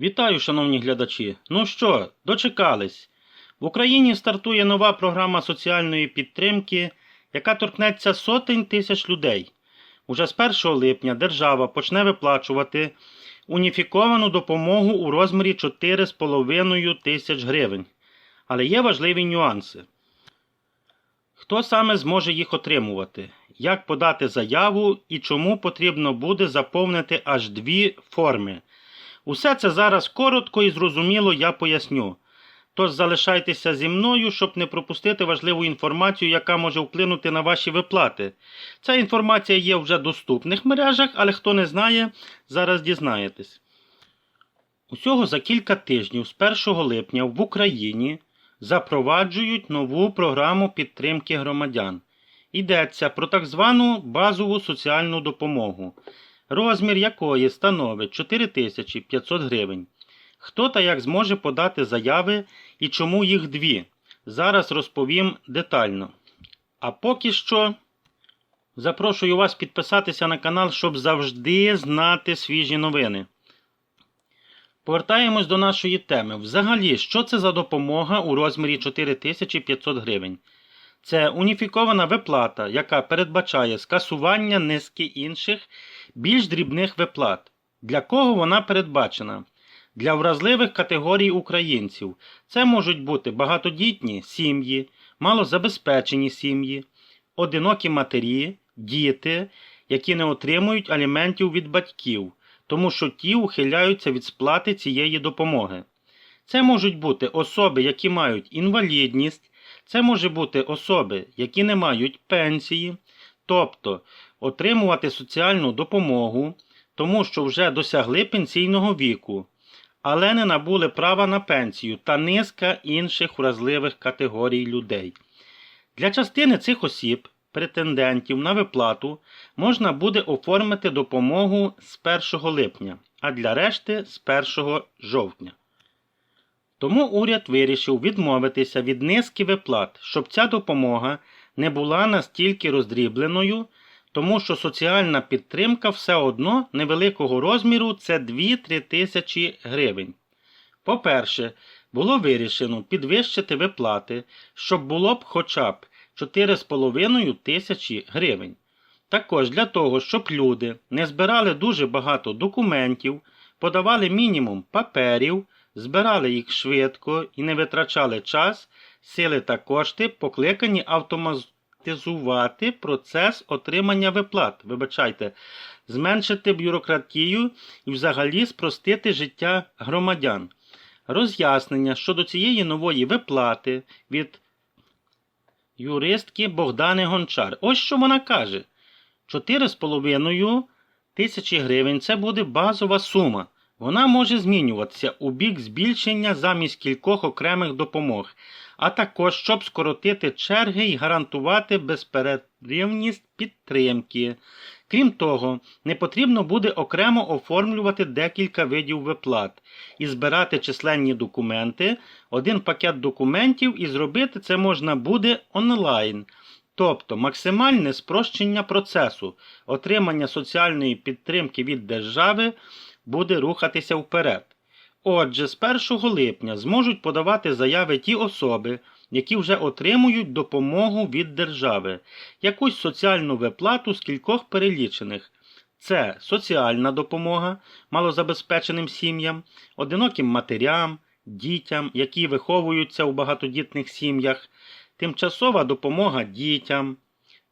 Вітаю, шановні глядачі. Ну що, дочекались. В Україні стартує нова програма соціальної підтримки, яка торкнеться сотень тисяч людей. Уже з 1 липня держава почне виплачувати уніфіковану допомогу у розмірі 4,5 тисяч гривень. Але є важливі нюанси. Хто саме зможе їх отримувати? Як подати заяву і чому потрібно буде заповнити аж дві форми? Усе це зараз коротко і зрозуміло я поясню. Тож залишайтеся зі мною, щоб не пропустити важливу інформацію, яка може вплинути на ваші виплати. Ця інформація є вже в доступних мережах, але хто не знає, зараз дізнаєтесь. Усього за кілька тижнів з 1 липня в Україні запроваджують нову програму підтримки громадян. Йдеться про так звану базову соціальну допомогу, розмір якої становить 4500 гривень. Хто та як зможе подати заяви і чому їх дві? Зараз розповім детально. А поки що запрошую вас підписатися на канал, щоб завжди знати свіжі новини. Повертаємось до нашої теми. Взагалі, що це за допомога у розмірі 4500 гривень? Це уніфікована виплата, яка передбачає скасування низки інших більш дрібних виплат. Для кого вона передбачена? Для вразливих категорій українців. Це можуть бути багатодітні сім'ї, малозабезпечені сім'ї, одинокі матері, діти, які не отримують аліментів від батьків, тому що ті ухиляються від сплати цієї допомоги. Це можуть бути особи, які мають інвалідність, це може бути особи, які не мають пенсії, тобто отримувати соціальну допомогу, тому що вже досягли пенсійного віку, але не набули права на пенсію та низка інших вразливих категорій людей. Для частини цих осіб, претендентів на виплату, можна буде оформити допомогу з 1 липня, а для решти з 1 жовтня. Тому уряд вирішив відмовитися від низки виплат, щоб ця допомога не була настільки роздрібленою, тому що соціальна підтримка все одно невеликого розміру це 2-3 тисячі гривень. По-перше, було вирішено підвищити виплати, щоб було б хоча б 4,5 тисячі гривень. Також для того, щоб люди не збирали дуже багато документів, подавали мінімум паперів, збирали їх швидко і не витрачали час, сили та кошти, покликані автоматизувати процес отримання виплат. Вибачайте, зменшити бюрократію і взагалі спростити життя громадян. Роз'яснення щодо цієї нової виплати від юристки Богдани Гончар. Ось що вона каже: 4,5 тисячі гривень це буде базова сума. Вона може змінюватися у бік збільшення замість кількох окремих допомог, а також щоб скоротити черги і гарантувати безперервність підтримки. Крім того, не потрібно буде окремо оформлювати декілька видів виплат і збирати численні документи, один пакет документів і зробити це можна буде онлайн. Тобто максимальне спрощення процесу отримання соціальної підтримки від держави буде рухатися вперед. Отже, з 1 липня зможуть подавати заяви ті особи, які вже отримують допомогу від держави, якусь соціальну виплату з кількох перелічених. Це соціальна допомога малозабезпеченим сім'ям, одиноким матерям, дітям, які виховуються у багатодітних сім'ях, тимчасова допомога дітям,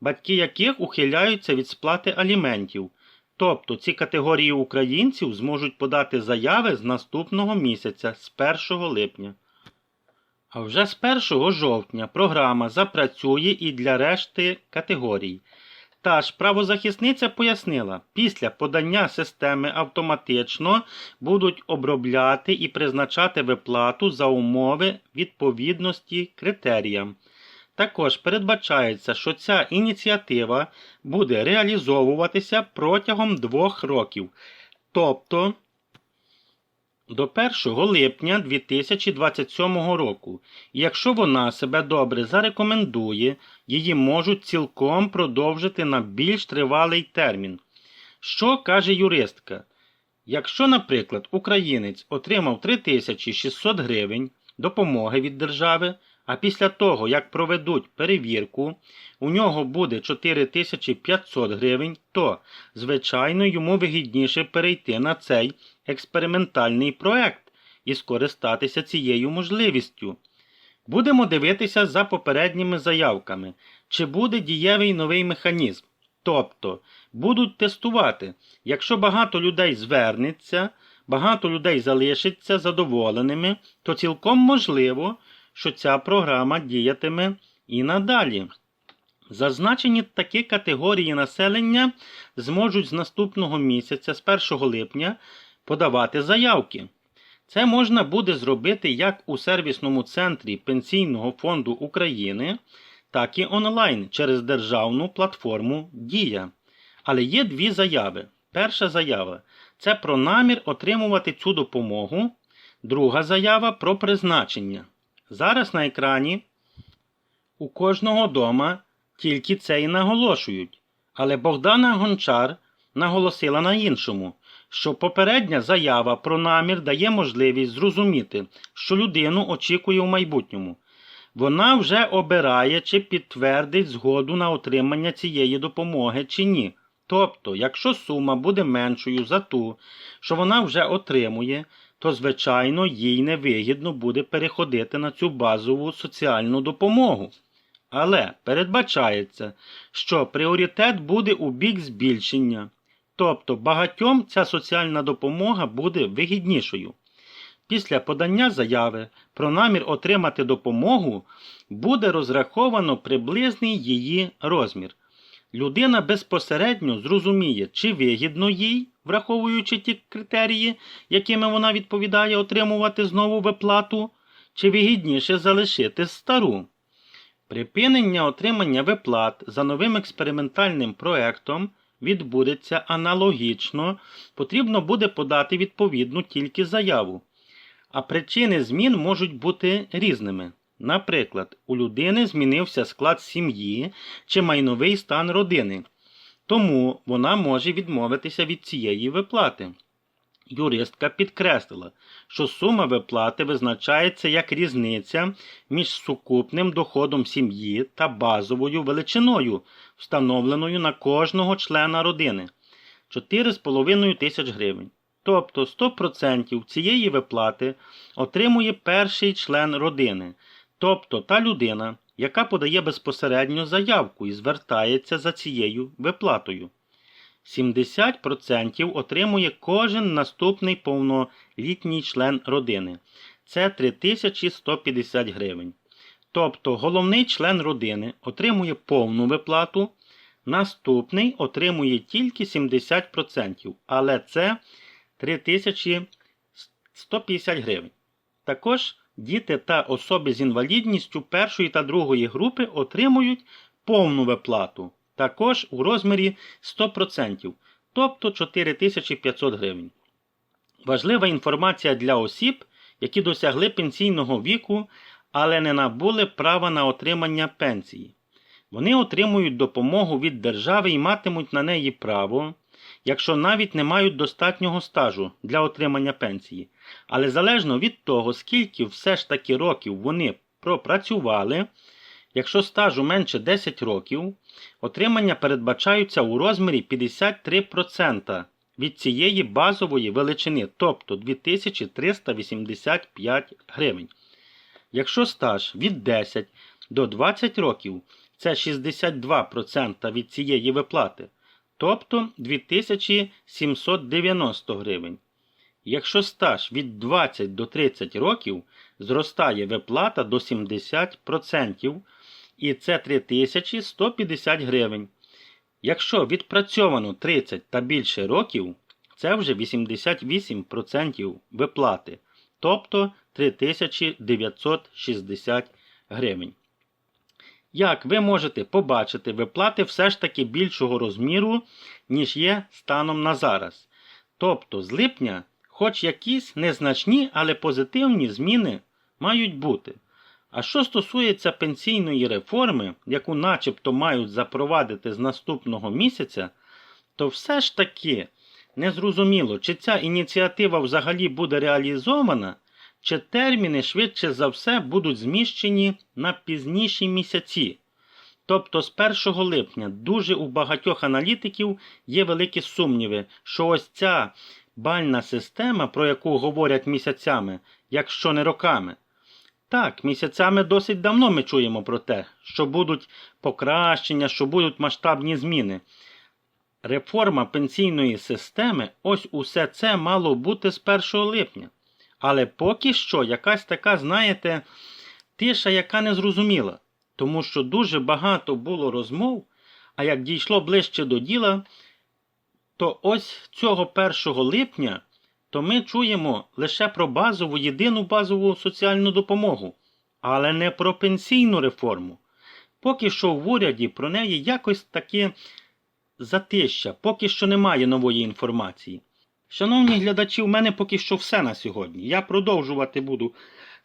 батьки яких ухиляються від сплати аліментів. Тобто ці категорії українців зможуть подати заяви з наступного місяця, з 1 липня. А вже з 1 жовтня програма запрацює і для решти категорій. Та ж правозахисниця пояснила, після подання системи автоматично будуть обробляти і призначати виплату за умови відповідності критеріям. Також передбачається, що ця ініціатива буде реалізовуватися протягом двох років, тобто до 1 липня 2027 року. Якщо вона себе добре зарекомендує, її можуть цілком продовжити на більш тривалий термін. Що каже юристка? Якщо, наприклад, українець отримав 3600 гривень допомоги від держави, а після того, як проведуть перевірку, у нього буде 4500 гривень, то, звичайно, йому вигідніше перейти на цей експериментальний проект і скористатися цією можливістю. Будемо дивитися за попередніми заявками, чи буде дієвий новий механізм. Тобто будуть тестувати, якщо багато людей звернеться, багато людей залишиться задоволеними, то цілком можливо, що ця програма діятиме і надалі. Зазначені такі категорії населення зможуть з наступного місяця, з 1 липня, подавати заявки. Це можна буде зробити як у сервісному центрі Пенсійного фонду України, так і онлайн через державну платформу Дія. Але є дві заяви. Перша заява це про намір отримувати цю допомогу. Друга заява про призначення. Зараз на екрані у кожного дома тільки це і наголошують. Але Богдана Гончар наголосила на іншому, що попередня заява про намір дає можливість зрозуміти, що людину очікує в майбутньому. Вона вже обирає чи підтвердить згоду на отримання цієї допомоги чи ні. Тобто, якщо сума буде меншою за ту, що вона вже отримує, то, звичайно, їй невигідно буде переходити на цю базову соціальну допомогу. Але передбачається, що пріоритет буде у бік збільшення, тобто багатьом ця соціальна допомога буде вигіднішою. Після подання заяви про намір отримати допомогу буде розраховано приблизний її розмір. Людина безпосередньо зрозуміє, чи вигідно їй, враховуючи ті критерії, якими вона відповідає отримувати знову виплату, чи вигідніше залишити стару. Припинення отримання виплат за новим експериментальним проектом відбудеться аналогічно, потрібно буде подати відповідну тільки заяву. А причини змін можуть бути різними. Наприклад, у людини змінився склад сім'ї чи майновий стан родини, тому вона може відмовитися від цієї виплати. Юристка підкреслила, що сума виплати визначається як різниця між сукупним доходом сім'ї та базовою величиною, встановленою на кожного члена родини 4,5 тисяч гривень. Тобто 100% цієї виплати отримує перший член родини, тобто та людина, яка подає безпосередньо заявку і звертається за цією виплатою. 70% отримує кожен наступний повнолітній член родини. Це 3150 гривень. Тобто головний член родини отримує повну виплату, наступний отримує тільки 70%, але це 3150 гривень. Також діти та особи з інвалідністю першої та другої групи отримують повну виплату також у розмірі 100%, тобто 4500 гривень. Важлива інформація для осіб, які досягли пенсійного віку, але не набули права на отримання пенсії. Вони отримують допомогу від держави і матимуть на неї право, якщо навіть не мають достатнього стажу для отримання пенсії. Але залежно від того, скільки все ж таки років вони пропрацювали, якщо стажу менше 10 років, Отримання передбачаються у розмірі 53% від цієї базової величини, тобто 2385 гривень. Якщо стаж від 10 до 20 років це 62% від цієї виплати, тобто 2790 гривень. Якщо стаж від 20 до 30 років зростає виплата до 70%, і це 3150 гривень. Якщо відпрацьовано 30 та більше років, це вже 88% виплати, тобто 3960 гривень. Як ви можете побачити, виплати все ж таки більшого розміру, ніж є станом на зараз. Тобто з липня, хоч якісь незначні, але позитивні зміни мають бути. А що стосується пенсійної реформи, яку начебто мають запровадити з наступного місяця, то все ж таки Незрозуміло, чи ця ініціатива взагалі буде реалізована, чи терміни швидше за все будуть зміщені на пізніші місяці. Тобто з 1 липня дуже у багатьох аналітиків є великі сумніви, що ось ця бальна система, про яку говорять місяцями, якщо не роками. Так, місяцями досить давно ми чуємо про те, що будуть покращення, що будуть масштабні зміни. Реформа пенсійної системи, ось усе це мало бути з 1 липня. Але поки що якась така, знаєте, тиша, яка не зрозуміла, тому що дуже багато було розмов, а як дійшло ближче до діла, то ось цього 1 липня то ми чуємо лише про базову, єдину базову соціальну допомогу, але не про пенсійну реформу. Поки що в уряді про неї якось таке затища, поки що немає нової інформації. Шановні глядачі, у мене поки що все на сьогодні. Я продовжувати буду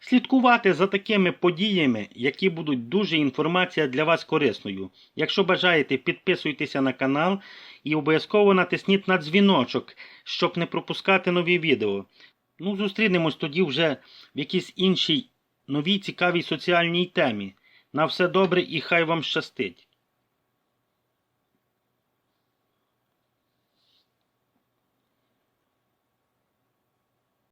слідкувати за такими подіями, які будуть дуже інформація для вас корисною. Якщо бажаєте, підписуйтеся на канал і обов'язково натисніть на дзвіночок, щоб не пропускати нові відео. Ну, зустрінемось тоді вже в якійсь іншій новій цікавій соціальній темі. На все добре і хай вам щастить!